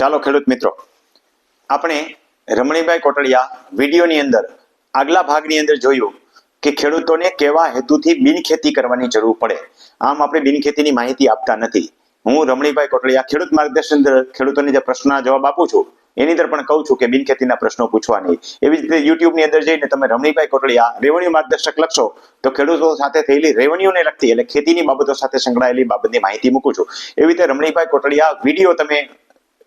ચાલો ખેડૂત મિત્રો, આપણે રમણીભાઈ કોટડિયા વિડીયોની અંદર આગલા ભાગની અંદર જોયું કે ખેડૂતોને કેવા હેતુથી બિનખેતી કરવાની જરૂર પડે. આમ આપણે બિનખેતીની માહિતી આપતા નથી. હું રમણીભાઈ કોટડિયા ખેડૂત માર્ગદર્શન અંદર ખેડૂતોને જે પ્રશ્નના જવાબ આપું છું, એની અંદર પણ કહું છું કે બિનખેતીના પ્રશ્નો પૂછવા નહીં એવી જ રીતે યુટ્યુબની અંદર જઈને તમે રમણીભાઈ કોટડિયા રેવન્યુ માર્ગદર્શક લખશો, તો ખેડૂતો સાથે થયેલી રેવન્યુને લગતી એટલે ખેતીની બાબતો સાથે સંકળાયેલી બાબતની માહિતી મૂકું છું. એવી રીતે રમણીભાઈ કોટડિયા વીડિયો તમે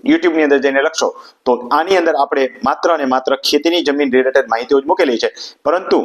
યુટ્યુબની અંદર જઈને લખશો. તો આની અંદર આપણે માત્ર અને માત્ર ખેતીની જમીન રિલેટેડ માહિતીઓ જ મૂકેલી છે. પરંતુ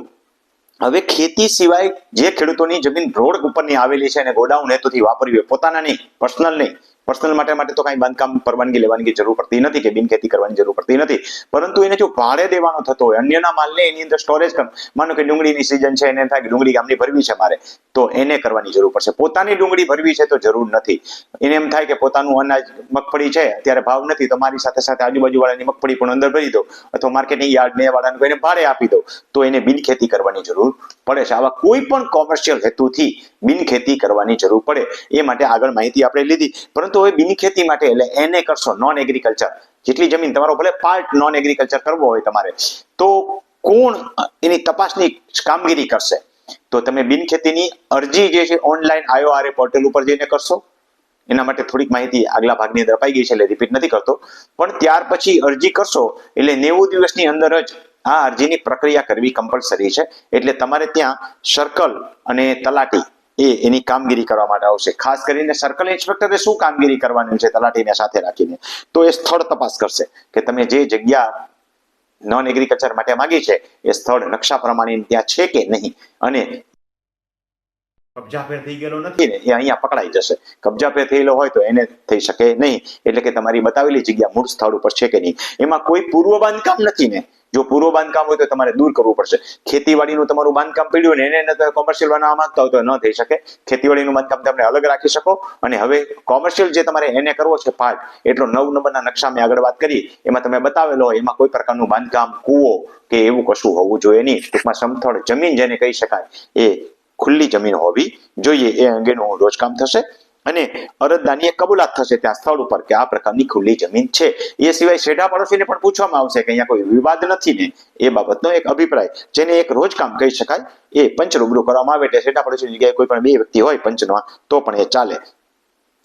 હવે ખેતી સિવાય જે ખેડૂતોની જમીન રોડ ઉપરની આવેલી છે અને ગોડાઉન હેતુથી વાપરવી હોય પોતાના નહીં પર્સનલ નહીં પર્સનલ માટે માટે તો કાંઈ બાંધકામ પરવાનગી લેવાની જરૂર પડતી નથી કે બિનખેતી કરવાની જરૂર પડતી નથી. પરંતુ એને જો ભાડે દેવાનો થતો હોય, અન્યના માલને એની અંદર સ્ટોરેજ કર માનો કે ડુંગળીની સિઝન છે, એને થાય કે ડુંગળી ગામની ભરવી છે મારે, તો એને કરવાની જરૂર પડશે. પોતાની ડુંગળી ભરવી છે તો જરૂર નથી. એને એમ થાય કે પોતાનું અનાજ મગફળી છે, અત્યારે ભાવ નથી, તો મારી સાથે સાથે આજુબાજુ વાળાની મગફળી પણ અંદર ભરી દો. અથવા માર્કેટિંગ યાર્ડ ને વાળાને કોઈને ભાડે આપી દો. તો એને બિનખેતી કરવાની જરૂર પડે છે. આવા કોઈ પણ કોમર્શિયલ હેતુથી બિનખેતી કરવાની જરૂર પડે. એ માટે આગળ માહિતી આપણે લીધી. પરંતુ હવે બિનખેતી માટે, એટલે એને કરશો નોન એગ્રીકલ્ચર જેટલી જમીન તમારો ભલે પાર્ટ નોન એગ્રીકલ્ચર કરવો હોય તમારે, તો કોણ એની તપાસની કામગીરી કરશે? તો તમે બિનખેતીની અરજી જે છે ઓનલાઈન આઈઓઆરએ પોર્ટલ ઉપર જઈને કરશો. એના માટે થોડીક માહિતી આગલા ભાગની અંદર અપાઈ ગઈ છે, એટલે રિપીટ નથી કરતો. પણ ત્યાર પછી અરજી કરશો, એટલે નેવું દિવસની અંદર જ આ અરજીની પ્રક્રિયા કરવી કમ્પલસરી છે. એટલે તમારે ત્યાં સર્કલ અને તલાટી એ એની કામગીરી કરવા માટે આવશે. ખાસ કરીને સર્કલ ઇન્સ્પેક્ટરે શું કામગીરી કરવાની છે તલાટીને સાથે રાખીને? તો એ સ્થળ તપાસ કરશે કે તમે જે જગ્યા નોન એગ્રીકલ્ચર માટે માંગી છે એ સ્થળ નકશા પ્રમાણે ત્યાં છે કે નહીં? અને કબજા ફેર થઈ ગયેલો નથી? ને એ અહીંયા પકડાઈ જશે. કબજા ફેર થયેલો હોય તો એને થઈ શકે નહીં. એટલે કે તમારી બતાવેલી જગ્યા મૂળ સ્થળ ઉપર છે કે નહીં? એમાં કોઈ પૂર્વ બાંધકામ નથી ને. જો પૂર્વ બાંધકામ હોય તો તમારે દૂર કરવું પડશે. ખેતીવાડીનું તમારું બાંધકામ પડ્યું ને એને કોમર્શિયલ બનાવવા માંગતા હોય તો ન થઈ શકે. ખેતીવાડીનું બાંધકામ તમે અલગ રાખી શકો અને હવે કોમર્શિયલ જે તમારે એને કરવો છે પાર્ટ, એટલો નવ નંબરના નકશા મેં આગળ વાત કરી, એમાં તમે બતાવેલો હોય, એમાં કોઈ પ્રકારનું બાંધકામ, કૂવો કે એવું કશું હોવું જોઈએ નહીં. ટૂંકમાં સમથળ જમીન જેને કહી શકાય, એ ખુલ્લી જમીન હોવી જોઈએ, એ અંગેનું રોજકામ થશે. અને અરજદારની કબૂલાત થશે ત્યાં સ્થળ ઉપર કે આ પ્રકારની ખુલ્લી જમીન છે. એ સિવાય શેઢા પડોશીને પણ પૂછવામાં આવશે કે અહીંયા કોઈ વિવાદ નથી ને એ બાબતનો એક અભિપ્રાય. જેને એક રોજકામ કહી શકાય, એ પંચ રૂબરૂ કરવામાં આવે એટલે શેઢા પડોશીની જગ્યાએ કોઈ પણ બે વ્યક્તિ હોય પંચનો, તો પણ એ ચાલે.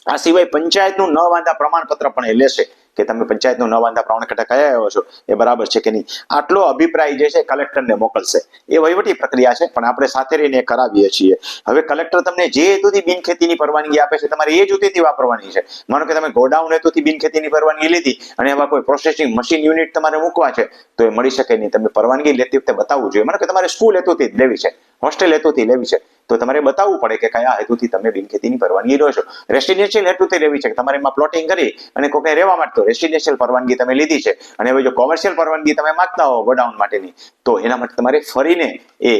આ સિવાય પંચાયતનું ન વાંધા પ્રમાણપત્ર પણ એ લેશે. કે તમે પંચાયતનો ન વાંધા પ્રમાણપત્ર કયા આવ્યો છો, એ બરાબર છે કે નહીં? આટલો અભિપ્રાય જે છે કલેક્ટરને મોકલશે. એ વહીવટી પ્રક્રિયા છે, પણ આપણે સાથે રહીને કરાવીએ છીએ. હવે કલેક્ટર તમને જે હેતુથી બિનખેતીની પરવાનગી આપે છે તમારે એ જ હેતુથી વાપરવાની છે. માનો કે તમે ગોડાઉન હેતુથી બિનખેતીની પરવાનગી લીધી અને એવા કોઈ પ્રોસેસિંગ મશીન યુનિટ તમારે મૂકવા છે, તો એ મળી શકે નહીં. તમે પરવાનગી લેતી વખતે બતાવવું જોઈએ. માનો કે તમારે સ્કૂલ હેતુથી જ લેવી છે હોસ્ટેલ હેતુથી લેવી છે. તો તમારે બતાવવું પડે કે કયા હેતુથી તમે બિનખેતીની પરવાનગી લો છો. રેસિડેન્શિયલ હેતુથી લેવી છે તમારે એમાં પ્લોટિંગ કરી અને કોઈ રહેવા માટે રેસિડેન્શિયલ પરવાનગી તમે લીધી છે અને હવે જો કોમર્શિયલ પરવાનગી તમે માંગતા હો ગોડાઉન માટેની, તો એના માટે તમારે ફરીને એ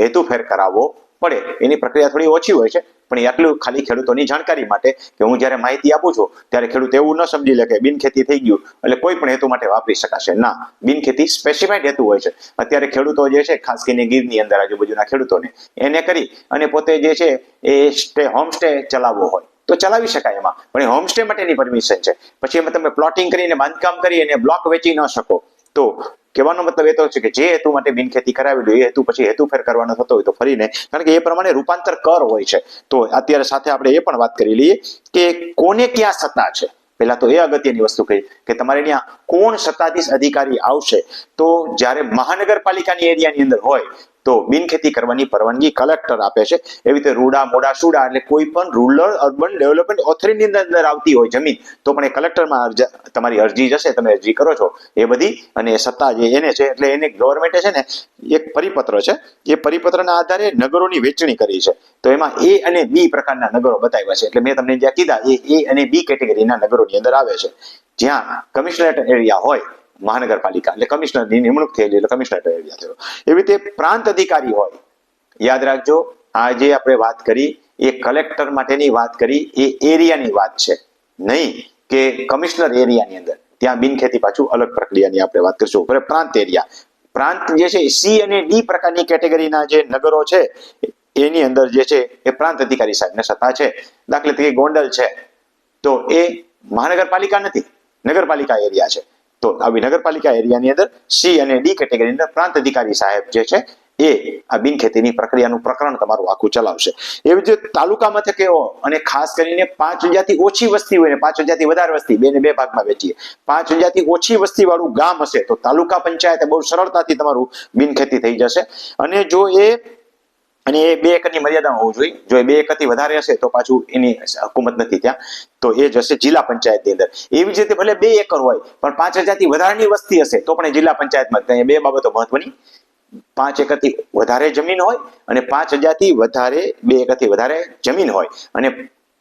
હેતુ ફેર કરાવવો પડે. એની પ્રક્રિયા થોડી ઓછી હોય છે, પણ એ આટલું ખાલી ખેડૂતોની જાણકારી માટે કે હું જ્યારે માહિતી આપું છું, ત્યારે ખેડૂત એવું ન સમજી લે કે બિનખેતી થઈ ગયું, એટલે કોઈ પણ હેતુ માટે વાપરી શકાશે. ના, બિનખેતી સ્પેસિફાઈડ હેતુ હોય છે. અત્યારે ખેડૂતો જે છે, ખાસ કરીને ગીરની અંદર આજુબાજુના ખેડૂતોને, એને કરી અને પોતે જે છે, એ સ્ટે હોમ સ્ટે ચલાવવો હોય. તો ચલાવી શકાય એમાં. પણ હોમસ્ટે માટેની પરમિશન છે. પછી એમાં તમે પ્લોટિંગ કરીને બાંધકામ કરી અને બ્લોક વેચી ન શકો. તો કહેવાનો મતલબ એ તો છે કે જે હેતુ માટે બિનખેતી કરાવેલું એ હેતુ પછી હેતુ ફેર કરવાનો થતો હોય તો ફરીને, કારણ કે એ પ્રમાણે રૂપાંતર કર હોય છે. તો અત્યારે સાથે આપણે એ પણ વાત કરી લઈએ કે કોને ક્યાં સત્તા છે? પહેલા તો એ અગત્યની વસ્તુ કહી કે તમારે ત્યાં કોણ સત્તાધીશ અધિકારી આવશે? તો જ્યારે મહાનગરપાલિકાની એરિયાની અંદર હોય તો બિનખેતી કરવાની પરવાનગી કલેક્ટર આપે છે. એવી રીતે રૂડા, મોડા, સુડા એટલે કોઈ પણ રૂરલ અર્બન ડેવલપમેન્ટ ઓથોરિટીની અંદર આવતી હોય જમીન, તો પણ એ કલેક્ટરમાં તમારી અરજી જશે, તમે અરજી કરો છો. એ બધી અને સત્તા જે એને છે, એટલે એને ગવર્મેન્ટે છે ને એક પરિપત્ર છે. એ પરિપત્રના આધારે નગરોની વેચણી કરી છે. તો એમાં એ અને બી પ્રકારના નગરો બતાવ્યા છે. એટલે મેં તમને જ્યાં કીધા, એ એ અને બી કેટેગરીના નગરોની અંદર આવે છે. જ્યાં કમિશનરેટ એરિયા હોય મહાનગરપાલિકા એટલે કમિશનરની નિમણૂક થયેલી એટલે કમિશનર એરિયા થયો એવી રીતે પ્રાંત અધિકારી હોય, યાદ રાખજો આજે આપણે વાત કરી, એ કલેક્ટર માટેની વાત કરી, એ એરિયાની વાત છે. નહીં કે કમિશનર એરિયાની અંદર. ત્યાં બિનખેતી પાછું અલગ પ્રક્રિયાની આપણે વાત કરીશું. પ્રાંત એરિયા. પ્રાંત જે છે સી અને ડી પ્રકારની કેટેગરીના જે નગરો છે, એની અંદર જે છે, એ પ્રાંત અધિકારી સાહેબને સત્તા છે. દાખલા તરીકે ગોંડલ છે. તો એ મહાનગરપાલિકા નથી. નગરપાલિકા એરિયા છે. તો આવી નગરપાલિકા એરિયાની અંદર સી અને ડી કેટેગરીની અંદર પ્રાંત અધિકારી સાહેબ જે છે, એ આ બિનખેતીની પ્રક્રિયાનું પ્રકરણ તમારું આખું ચલાવશે. એવી જ તાલુકા મથકે એવો અને ખાસ કરીને પાંચ હજારથી ઓછી વસ્તી હોય ને પાંચ હજારથી વધારે વસ્તી બે ને બે ભાગમાં વેચીએ પાંચ હજારથી ઓછી વસ્તી વાળું ગામ હશે તો તાલુકા પંચાયત બહુ સરળતાથી તમારું બિનખેતી થઈ જશે. અને જો એ અને એ બે એકરની મર્યાદામાં હોવું જોઈએ. જો એ બે એકરથી વધારે હશે, તો પાછું એની હકુમત નથી ત્યાં. તો એ જશે જિલ્લા પંચાયતની અંદર. એવી જ રીતે ભલે બે એકર હોય, પણ પાંચ હજારથી વધારેની વસ્તી હશે, તો પણ એ જિલ્લા પંચાયતમાં ત્યાં બે બાબતો મહત્વની. પાંચ એકરથી વધારે જમીન હોય અને પાંચ હજારથી વધારે, બે એકરથી વધારે જમીન હોય. અને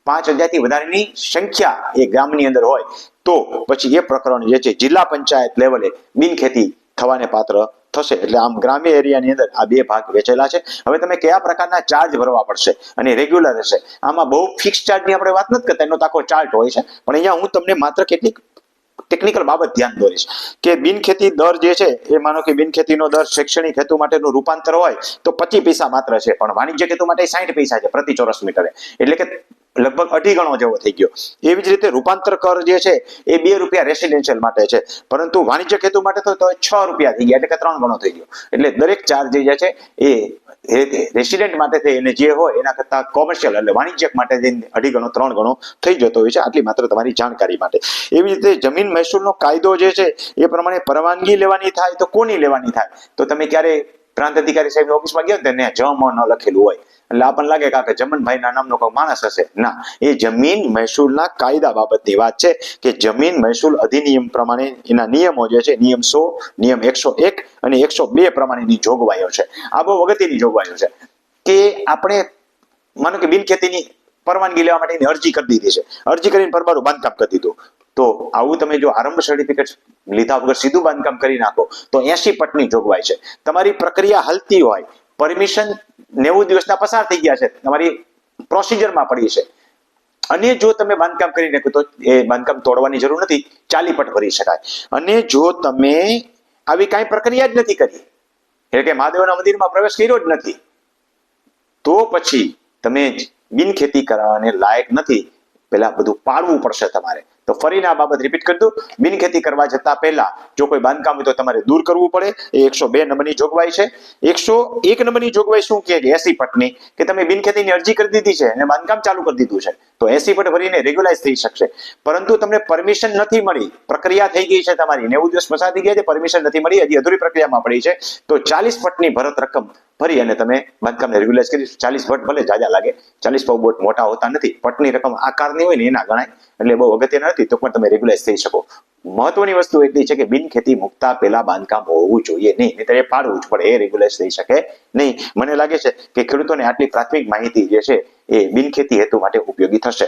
પાંચ હજારથી વધારેની સંખ્યા એ ગામની અંદર હોય, તો પછી એ પ્રકરણ જે છે જિલ્લા પંચાયત લેવલે બિનખેતી થવાને પાત્ર થશે. એટલે આમ ગ્રામ્ય એરિયાની અંદર આ બે ભાગ વેચેલા છે. હવે તમે કયા પ્રકારના ચાર્જ ભરવા પડશે? અને રેગ્યુલર હશે. આમાં બહુ ફિક્સ ચાર્જની આપણે વાત નથી કરતા, એનો તો આખો ચાર્ટ હોય છે. પણ અહીંયા હું તમને માત્ર કેટલીક ટેકનિકલ બાબત ધ્યાન દોરીશ. કે બિનખેતી દર જે છે, એ માનો કે બિનખેતીનો દર શૈક્ષણિક હેતુ માટેનું રૂપાંતર હોય, તો પચીસ પૈસા માત્ર છે. પણ વાણિજ્ય હેતુ માટે સાઠ પૈસા છે, પ્રતિ ચોરસ મીટરે. એટલે કે લગભગ અઢી ગણો જેવો થઈ ગયો. એવી જ રીતે રૂપાંતર કર જે છે, એ બે રૂપિયા રેસિડેન્શિયલ માટે છે. પરંતુ વાણિજ્ય હેતુ માટે તો છ રૂપિયા થઈ ગયા, એટલે કે ત્રણ ગણો થઈ ગયો. એટલે દરેક ચાર્જ જે છે, એ રેસિડેન્ટ માટે થઈ અને જે હોય, એના કરતા કોમર્શિયલ એટલે વાણિજ્યક માટે જઈને અઢી ગણો, ત્રણ ગણો થઈ જતો હોય છે, આટલી માત્ર તમારી જાણકારી માટે. એવી રીતે જમીન મહેસૂલનો કાયદો જે છે, એ પ્રમાણે પરવાનગી લેવાની થાય તો કોની લેવાની થાય? તો તમે ક્યારે પ્રાંત અધિકારી સાહેબની ઓફિસમાં ગયા ને ત્યાં જમ ન લખેલું હોય. એટલે આપણને લાગે કે જમનભાઈના નામનો કોઈ માણસ હશે. ના, એ જમીન મહેસૂલના કાયદા બાબતની વાત છે કે જમીન મહેસૂલ અધિનિયમ પ્રમાણે એના નિયમો જે છે, નિયમ સો, નિયમ એકસો એક અને એકસો બે પ્રમાણેની જોગવાઈઓ છે. આ બહુ અગત્યની જોગવાઈઓ છે. કે આપણે માનો કે બિનખેતીની પરવાનગી લેવા માટેની અરજી કરી દીધી છે. અરજી કરીને પરબારું બાંધકામ કરી દીધું. તો આવું તમે જો આરંભ સર્ટિફિકેટ લીધા વગર સીધું બાંધકામ કરી નાખો, તો એસી પટની જોગવાઈ છે. તમારી પ્રક્રિયા હલતી હોય પરમિશન નેવું દિવસના પસાર થઈ ગયા છે. તમારી પ્રોસિજરમાં પડી છે. અને જો તમે બાંધકામ કરી નાખ્યું તો એ બાંધકામ તોડવાની જરૂર નથી, ચાલી પટ ભરી શકાય. અને જો તમે આવી કાંઈ પ્રક્રિયા જ નથી કરી, એટલે કે મહાદેવના મંદિરમાં પ્રવેશ કર્યો જ નથી, તો પછી તમે બિનખેતી કરાવવાને લાયક નથી. પેલા બધું પાડવું પડશે તમારે. તો ફરીને આ બાબત રિપીટ કરી દઉં. બિનખેતી કરવા જતા પહેલા જો કોઈ બાંધકામ હોય તો તમારે દૂર કરવું પડે. એ એકસો બે નંબરની જોગવાઈ છે. એકસો એક નંબરની જોગવાઈ શું કહે છે એસી પટની? કે તમે બિનખેતીની અરજી કરી દીધી છે અને બાંધકામ ચાલુ કરી દીધું છે. તો એસી પટ ભરીને રેગ્યુલાઇઝ થઈ શકશે. પરંતુ તમને પરમિશન નથી મળી. પ્રક્રિયા થઈ ગઈ છે તમારી. નેવું દિવસ પસાર થઈ ગયા છે પરમિશન નથી મળી. હજી અધૂરી પ્રક્રિયામાં પડી છે. તો ચાલીસ પટની ભરત રકમ ભરી અને તમે બાંધકામને રેગ્યુલાઇઝ કરી ચાલીસ ફટ ભલે જાજા લાગે. ચાલીસ પગ બોટ મોટા હોતા નથી. પટની રકમ આકારની હોય ને એના ગણાય. એટલે બહુ અગત્યના નથી તો પણ તમે રેગ્યુલાઇઝ થઈ શકો. મહત્વની વસ્તુ એટલી છે કે બિન ખેતી મુકતા પહેલા બાંધકામ હોવું જોઈએ નહીં નહીં એ પાડવું જ પડે, એ રેગ્યુલાઇઝ થઈ શકે નહીં. મને લાગે છે કે ખેડૂતોને આટલી પ્રાથમિક માહિતી જે છે એ બિન ખેતી હેતુ માટે ઉપયોગી થશે.